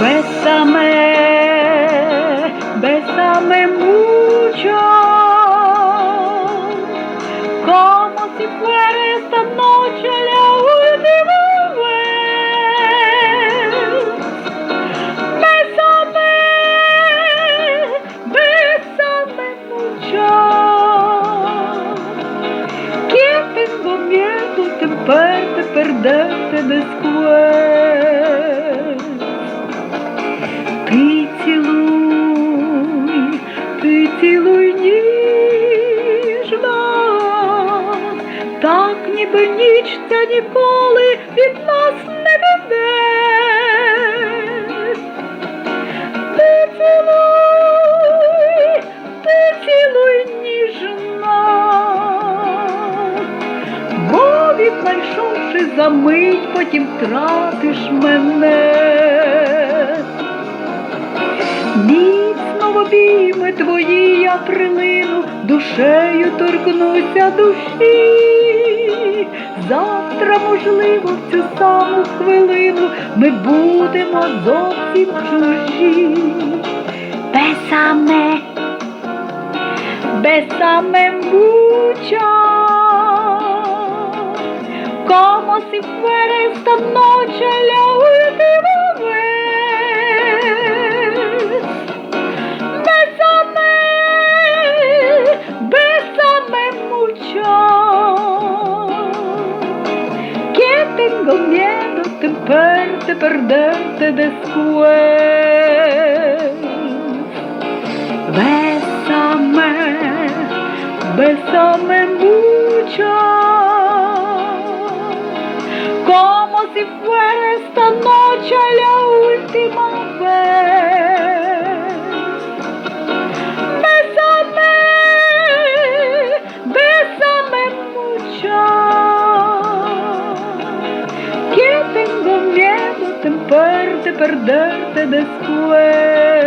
Besame, besame mucho, como si fuera esta noche la última vez. Besame, besame mucho, que tengo miedo de perderte, perderte después. Так ніби ніч ця ніколи від нас не піде. Ти цілуй, ти цілуй ніжно, бо віднайшовши за мить, потім втратиш мене. Обійми твої я прилину, душею торкнуся душі. Завтра, можливо, в цю саму хвилину ми будемо зовсім чужі. Бесаме, bésame mucho, como si fuera esta noche la tengo miedo de verte, perderte después. Bésame, bésame mucho, como si fuera esta noche la última vez. Miedo de perderte después.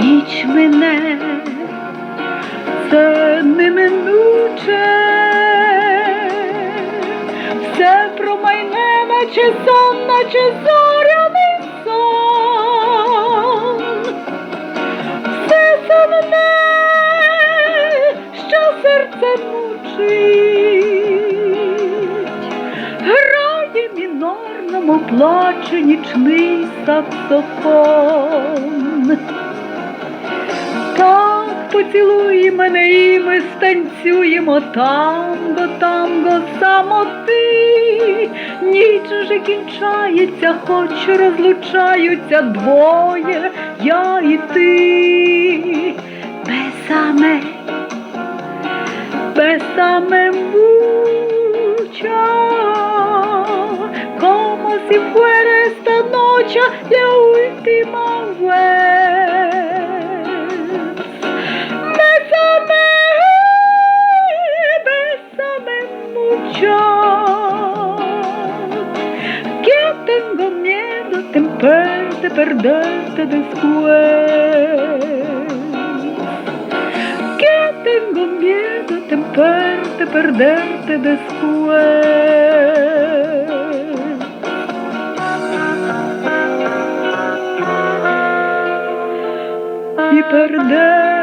Ніч мене, це неминуче, все промайне, наче сон, наче зоряний сон, все сумне, що серце мучить, мінорному плаче нічний саксофон. Так поцілуй мене і ми станцюємо танго, танго самоти. Ніч вже кінчається, хоч розлучаються двоє, я і ти. Бесаме, bésame mucho, si fuera esta noche la última vez. Bésame, bésame mucho, que tengo miedo de perderte después que tengo miedo de verte, perderte después. perdeu.